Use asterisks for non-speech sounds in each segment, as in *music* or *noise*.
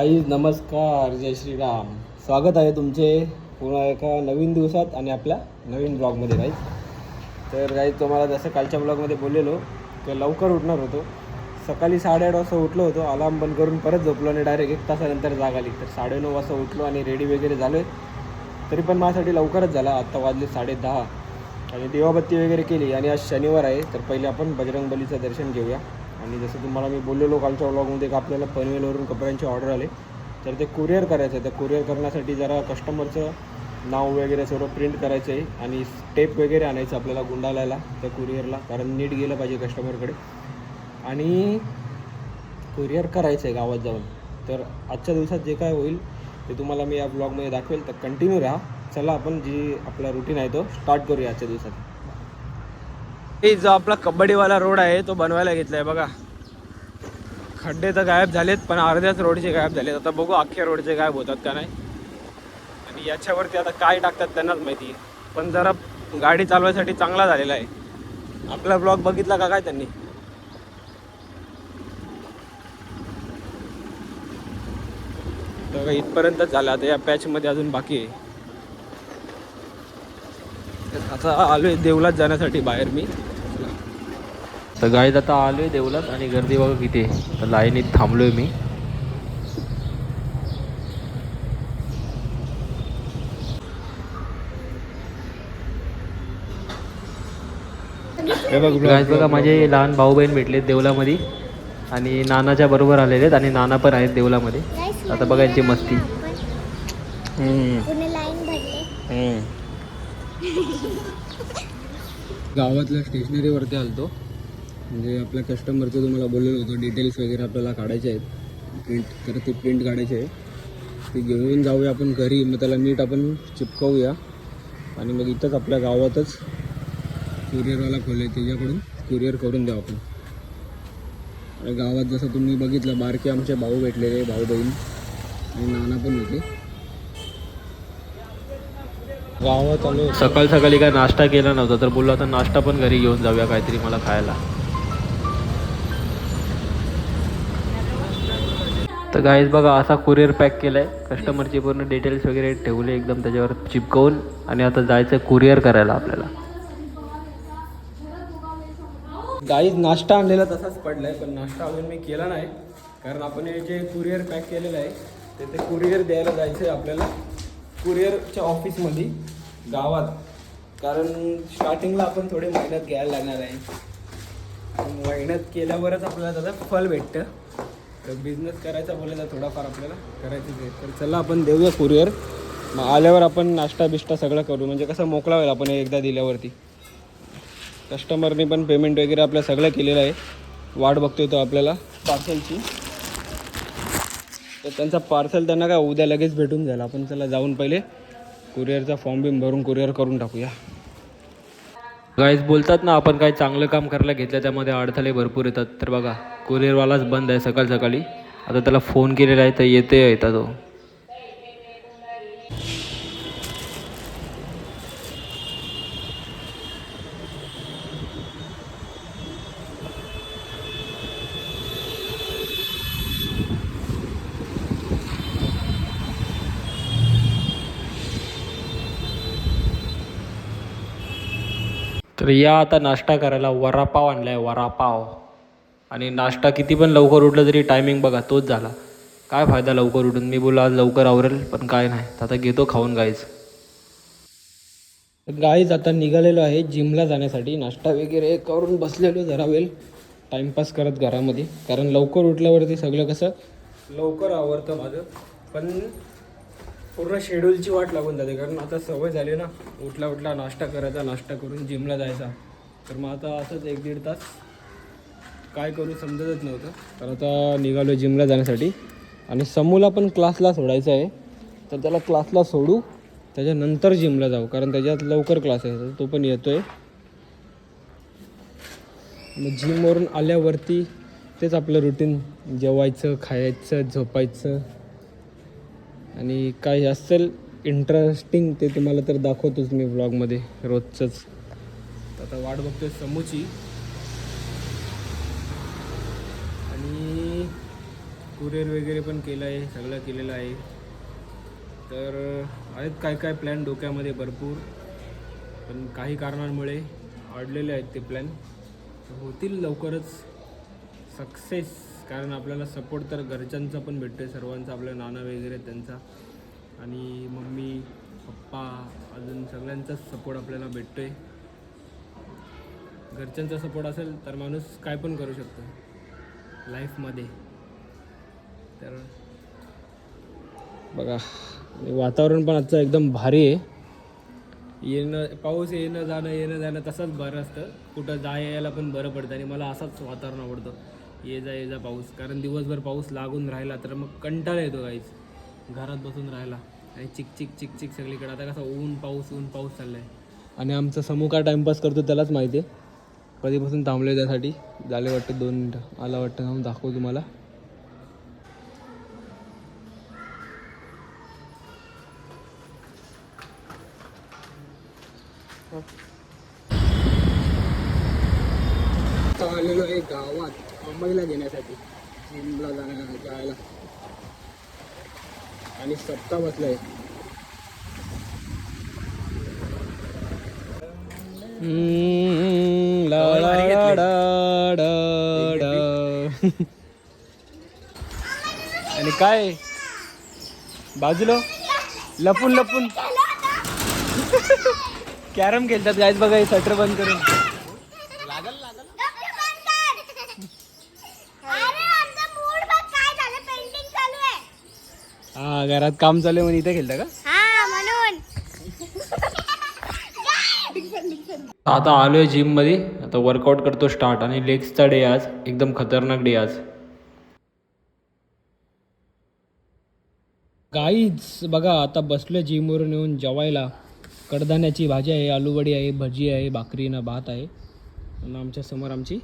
आई नमस्कार जय श्रीराम. स्वागत आहे तुमचे पुन्हा एका नवीन दिवसात आणि आपल्या नवीन ब्लॉगमध्ये काही तर काही तुम्हाला जसं कालच्या ब्लॉगमध्ये बोललेलो तर लवकर उठणार होतो. सकाळी साडेआठ वाजता उठलो होतो अलार्म बंद करून परत झोपलो आणि डायरेक्ट एक तासानंतर जाग आली. तर साडेनऊ वाजता उठलो आणि रेडी वगैरे झालो तरी पण माझ्यासाठी लवकरच झाला. आत्ता वाजले साडे दहा आणि देवाबत्ती वगैरे केली. आणि आज शनिवार आहे तर पहिले आपण बजरंगबलीचं दर्शन घेऊया. आणि जसं तुम्हाला मी बोललेलो कालच्या व्लॉगमध्ये की आपल्याला पनवेलवरून कपड्यांचे ऑर्डर आले. तर ते कुरिअर करायचं आहे तर कुरिअर करण्यासाठी जरा कस्टमरचं नाव वगैरे सर्व प्रिंट करायचं आहे आणि स्टेप वगैरे आणायचं आपल्याला गुंडाळायला त्या कुरिअरला कारण नीट गेलं पाहिजे कस्टमरकडे आणि कुरिअर करायचं आहे गावात जाऊन. तर आजच्या दिवसात जे काय होईल ते तुम्हाला मी या ब्लॉगमध्ये दाखवेल. तर कंटिन्यू राहा. चला आपण जी आपला रुटीन आहे तो स्टार्ट करूया आजच्या दिवसात. हे जो आपला कबड्डीवाला रोड आहे तो बनवायला घेतलाय बघा. खड्डे तर गायब झालेत पण अर्ध्याच रोडचे गायब झालेत. आता बघू अख्ख्या रोडचे गायब होतात का नाही. आणि याच्यावरती आता काय टाकतात त्यांनाच माहिती पण जरा गाडी चालवायसाठी चांगला झालेला आहे. आपला ब्लॉग बघितला का काय त्यांनी? तर इथपर्यंतच झालं. आता या पॅचमध्ये अजून बाकी आहे. आता आता आलोय देवलात जाण्यासाठी बाहेर मी. तर गाडीत आता आलोय देवलात आणि गर्दी बघा किती आहे. तर लाईनीत थांबलोय मी. गाईज बघा माझे लहान भाऊ बहीण भेटलेत देवलामध्ये आणि नानाच्या बरोबर आलेले आहेत आणि नाना पण आहेत देवलामध्ये. आता बघा यांची मस्ती. *laughs* गावातल्या स्टेशनरीवरती आलतो. म्हणजे आपल्या कस्टमरचं तुम्हाला बोललेलं होतं डिटेल्स वगैरे आपल्याला काढायचे आहेत. प्रिंट तर ते प्रिंट काढायचे आहे. ते घेऊन जाऊया आपण घरी मग त्याला नीट आपण चिपकवूया. आणि मग इथंच आपल्या गावातच कुरिअरवाला खोले त्याच्याकडून कुरिअर करून द्या आपण. आणि गावात जसं तुम्ही बघितलं बारके आमचे भाऊ भेटलेले भाऊ बहीण आणि नाना पण होते. गावात आलो. सकाळ सकाळी काय नाश्ता केला नव्हता तर बोललो आता नाश्ता पण घरी घेऊन जाऊया काहीतरी मला खायला. तर गाईज बघा असा कुरिअर पॅक केलाय. कस्टमरचे पूर्ण डिटेल्स वगैरे ठेवले एकदम त्याच्यावर चिपकवून. आणि आता जायचं कुरिअर करायला आपल्याला. गाईज नाश्ता आणलेला तसाच पडलाय पण नाश्ता अजून मी केला नाही. कारण आपण हे जे कुरिअर पॅक केलेलं आहे ते ते कुरिअर द्यायला जायचं आहे आपल्याला कुरिअरच्या ऑफिसमध्ये गावात. कारण स्टार्टिंगला आपण थोडे मेहनत घ्यायला लागणार आहे. मेहनत केल्यावरच आपल्याला त्याचं फल भेटतं. तर बिझनेस करायचा बोलला तर थोडाफार आपल्याला करायचंच आहे. तर चला आपण देऊया कुरिअर मग आल्यावर आपण नाश्ता बिष्टा सगळं करू. म्हणजे कसं मोकळा होईल आपण एकदा दिल्यावरती. कस्टमरने पण पेमेंट वगैरे आपलं सगळं केलेलं आहे. वाट बघतोय तो आपल्याला पार्सलची तर त्यांचा पार्सल त्यांना काय उद्या लगेच भेटून जाईल. आपण चला जाऊन पहिले कुरिअरचा फॉर्म बिम भरून कुरिअर करून टाकूया. गाईज बोलतात ना आपण काही चांगलं काम करायला घेतलं त्यामध्ये अडथळे भरपूर येतात. तर बघा कुरिअरवालाच बंद आहे सकाळ सकाळी. आता त्याला फोन केलेला आहे तर येते. येतात तो तर या आता नाश्ता करायला वरापाव आहे वरापाव. आणि नाश्ता किती पण लवकर उठलं तरी टायमिंग बघा तोच झाला. काय फायदा लवकर उठून? मी बोला आज लवकर आवरेल पण काय नाही. तर आता घेतो खाऊन गाईज गाईज आता निघालेलो आहे जिमला जाण्यासाठी. नाश्ता वगैरे करून बसलेलो जरा वेळ. टाईमपास करत घरामध्ये. कारण लवकर उठल्यावरती सगळं कसं? लवकर आवरतं माझं. पण पूर्ण शेड्यूलची वाट लागून जाते. कारण आता सवय झाली ना उठला उठला नाश्ता करायचा नाश्ता करून जिमला जायचा. तर मग आता असंच एक दीड तास काय करू समजतच नव्हतं. तर आता निघालो जिमला जाण्यासाठी. आणि समूला पण क्लासला सोडायचं आहे. तर त्याला क्लासला सोडू त्याच्यानंतर जिमला जाऊ. कारण त्याच्यात लवकर क्लास आहे. तो पण येतो आहे मग जिमवरून आल्यावरती तेच आपलं रुटीन जेवायचं खायचं झोपायचं. आणि काही असेल इंटरेस्टिंग ते तुम्हाला तर दाखवतोच मी ब्लॉगमध्ये रोजचंच. आता वाट बघतोय समूची. आणि कुरिअर वगैरे पण केलं आहे सगळं केलेलं आहे. तर आहेत काय काय प्लॅन डोक्यामध्ये भरपूर. पण काही कारणांमुळे अडलेले आहेत ते प्लॅन होतील लवकरच सक्सेस कारण आपल्याला सपोर्ट तर घरच्यांचा पण भेटतो आहे सर्वांचा आपल्या नाना वगैरे त्यांचा. आणि मम्मी पप्पा अजून सगळ्यांचाच सपोर्ट आपल्याला भेटतो आहे घरच्यांचा सपोर्ट असेल तर माणूस काय पण करू शकतो. लाईफमध्ये तर बघा वातावरण पण आजचं एकदम भारी आहे. येणं पाऊस येणं जाणं येणं जाणं तसंच बरं असतं. कुठं जाय यायला पण बरं पडतं आणि मला असंच वातावरण आवडतं. ये जा ये जा पाऊस. कारण दिवसभर पाऊस लागून राहिला तर मग कंटाळा येतो काहीच घरात बसून राहिला आणि चिक चिक चिक चिक सगळीकडे. आता कसं ऊन पाऊस ऊन पाऊस चाललाय. आणि आमचा समूह का टाइमपास करतो त्यालाच माहिती आहे. कधीपासून थांबले त्यासाठी? झाले वाटतं दोन मिनटं. आला वाटतं थांबून दाखवू तुम्हाला. आलेलो आहे गावात. मुंबईला घेण्यासाठी. जिमला जाण्या जायला. आणि सत्ता बसलाय. ला ला ला डा डा डा. *laughs* आणि काय? बाजूला? लपून लपून. *laughs* कॅरम खेळतात गायच बघा हे सटर बंद करून अरे आमचा मूड बघ काय झालं पेंटिंग चालू आहे हा घरात काम चालू म्हणून इथे खेळता का? हा म्हणून. आता आलोय जिममध्ये. आता वर्कआउट करतो स्टार्ट आणि लेग्सचा डे आज. एकदम खतरनाक डे आज. गाईच बघा आता बसलोय जिमवरून येऊन जेवायला. कडधान्याची भाजी आहे आलूवडी आहे भजी आहे भाकरी ना भात आहे. आणि आमच्यासमोर आमची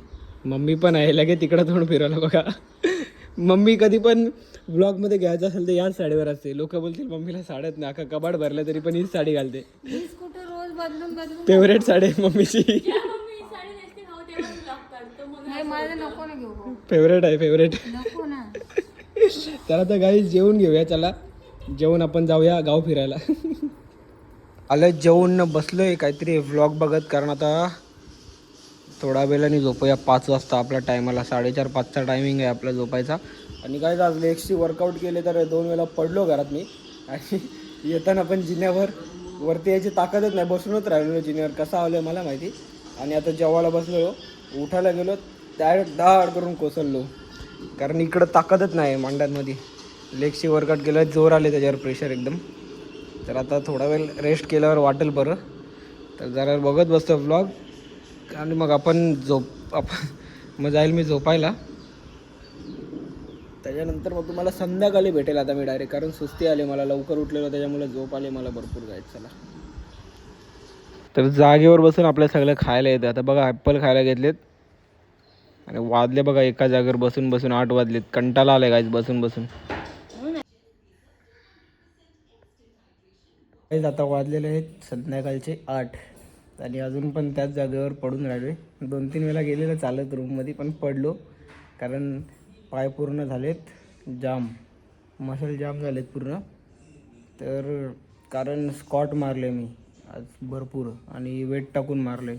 मम्मी पण आहे. लगे तिकडं तोंड फिरवलं बघा. मम्मी कधी पण ब्लॉगमध्ये घ्यायचं असेल तर याच साडीवर असते. लोक बोलतील मम्मीला साड्यात नाही अख्खा कबाड भरलं तरी पण हीच साडी घालते. फेवरेट *laughs* साडी आहे मम्मीची. *laughs* फेवरेट आहे फेवरेट *laughs* तर आता गाई जेवून घेऊया चला. जेवून आपण जाऊया गाव फिरायला. आलं जेवून बसलोय काहीतरी व्लॉग बघत कारण आता थोडा वेळाने झोपूया. पाच वाजता आपल्या टायमाला. साडेचार पाचचा टायमिंग आहे आपला झोपायचा. आणि काय आज लेग्सची वर्कआउट केले तर दोन वेळा पडलो घरात मी. आणि *laughs* येताना पण जिन्यावर वरती यायची ताकदच नाही. बसूनच राहिलेलो जिन्यावर. कसा आलो मला माहिती. आणि आता जेवायला बसलो उठायला गेलो. डायरेक्ट दाड करून कोसळलो. कारण इकडं ताकदच नाही मांड्यांमध्ये. लेगची वर्कआउट केलं जोर आले त्याच्यावर प्रेशर एकदम. तर आता थोडा वेळ रेस्ट केल्यावर वाटेल बरं. तर जरा बघत बसतो ब्लॉग आणि मग आपण झोप आपण मग जाईल मी झोपायला. त्याच्यानंतर मग तुम्हाला संध्याकाळी भेटेल आता मी डायरेक्ट कारण सुस्ती आली मला लवकर उठलेलो त्याच्यामुळे झोप आली मला भरपूर जायचं चला. तर जागेवर बसून आपल्या सगळं खायला येतं. आता बघा ॲपल खायला घेतलेत. आणि वाजले बघा एका जागेवर बसून बसून आठ वाजलेत. कंटाळा आलाय गाईज बसून बसून. आता वाजलेले आहेत संध्याकाळचे आठ. आणि अजून पण त्याच जागेवर पडून राहिले दोन तीन वेळा गेलेलं चालत रूममध्ये पण पडलो. कारण पाय पूर्ण झालेत जाम. मसल जाम झालेत पूर्ण. तर कारण स्कॉट मारले मी आज भरपूर. आणि वेट टाकून मारले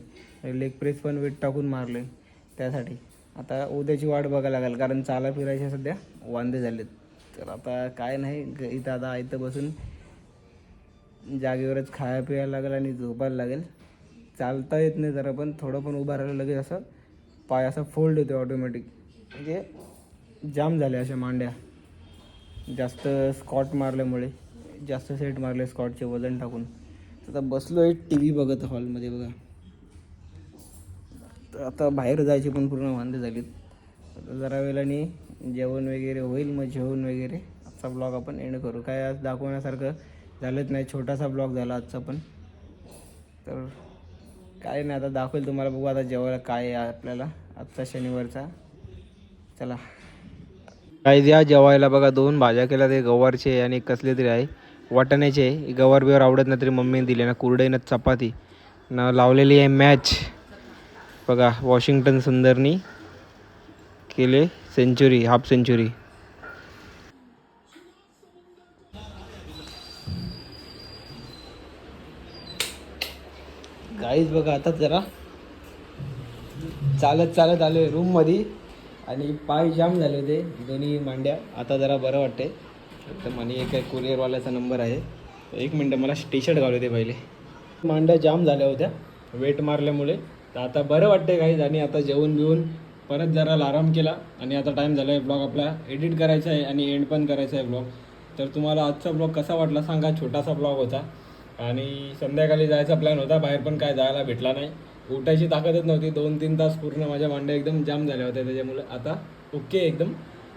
लेग प्रेस पण वेट टाकून मारले त्यासाठी. आता उद्याची वाट बघायला लागेल. कारण चाला फिरायच्या सध्या वांदे झालेत. तर आता काय नाही ग- इथं आता इथं बसून जागेवरच खाया पियायला लागेल आणि झोपायला लागेल. चालता येत नाही जरा पण थोडं पण उभा राहिलं लगेच असं पाय असा फोल्ड होतो ऑटोमॅटिक म्हणजे जाम झाले अशा मांड्या. जास्त स्कॉट मारल्यामुळे जास्त सेट मारले स्कॉटचे वजन टाकून. आता बसलो आहे टी व्ही बघत हॉलमध्ये बघा. तर आता बाहेर जायची पण पूर्ण वांदे झालीत. आता जरा वेळाने जेवण वगैरे होईल मग जेवण वगैरे. आजचा ब्लॉग आपण एंड करू. काय आज दाखवण्यासारखं झालंच नाही. छोटासा ब्लॉग झाला आजचा पण. तर काय नाही आता दाखवेल तुम्हाला बघू आता जेवायला काय आहे आपल्याला. आत्ता शनिवारचा. चला. काय द्या जेवायला बघा दोन भाज्या केल्या ते गवारचे आणि कसले तरी आहे. वाटाण्याचे गवार बिवार आवडत नाही तरी मम्मीने दिले ना कुरडई ना चपाती. ना लावलेली आहे मॅच बघा वॉशिंग्टन सुंदरनी केले सेंचुरी हाफ सेंचुरी काहीच बघा आता जरा चालत चालत आलो आहे रूममध्ये आणि पाय जाम झाले होते दोन्ही मांड्या. आता जरा बरं वाटते तर मनी एक कुरिअरवाल्याचा नंबर आहे. एक मिनटं मला टी शर्ट घालू दे पहिले. मांड्या जाम झाल्या होत्या वेट मारल्यामुळे. तर आता बरं वाटते काहीच आणि आता जेवून बिवून परत जरा आराम केला. आणि आता टाईम झाला आहे ब्लॉग आपला एडिट करायचा आहे आणि एंड पण करायचा आहे ब्लॉग तर तुम्हाला आजचा ब्लॉग कसा वाटला सांगा. छोटासा ब्लॉग होता. आणि संध्याकाळी जायचा प्लॅन होता. बाहेर पण काय जायला भेटला नाही. उठायची ताकदच नव्हती. दोन तीन तास पूर्ण माझ्या मांड्या एकदम जाम झाल्या होत्या. त्याच्यामुळे आता ओके एकदम.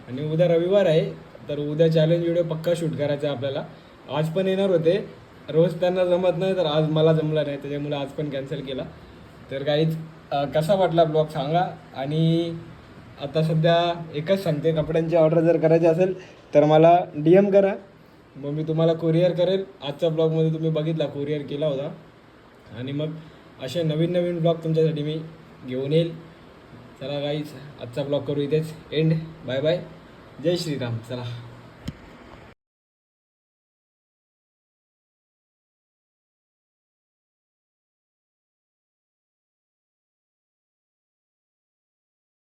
आणि उद्या रविवार आहे. तर उद्या चॅलेंज व्हिडिओ पक्का शूट करायचा आहे आपल्याला. आज पण येणार होते. रोज त्यांना जमत नाही तर आज मला जमलं नाही. त्याच्यामुळे आज पण कॅन्सल केला. तर काहीच कसा वाटला ब्लॉग सांगा. आणि आता सध्या एकच सांगते. कपड्यांची ऑर्डर जर करायची असेल तर मला डी एम करा. मग मी तुम्हाला कुरिअर करेल. आजच्या ब्लॉगमध्ये तुम्ही बघितला कुरिअर केला होता. आणि मग असे नवीन नवीन ब्लॉग तुमच्यासाठी मी घेऊन येईल. चला गाईच आजचा ब्लॉग करू इथेच. एंड बाय बाय जय श्रीराम. चला.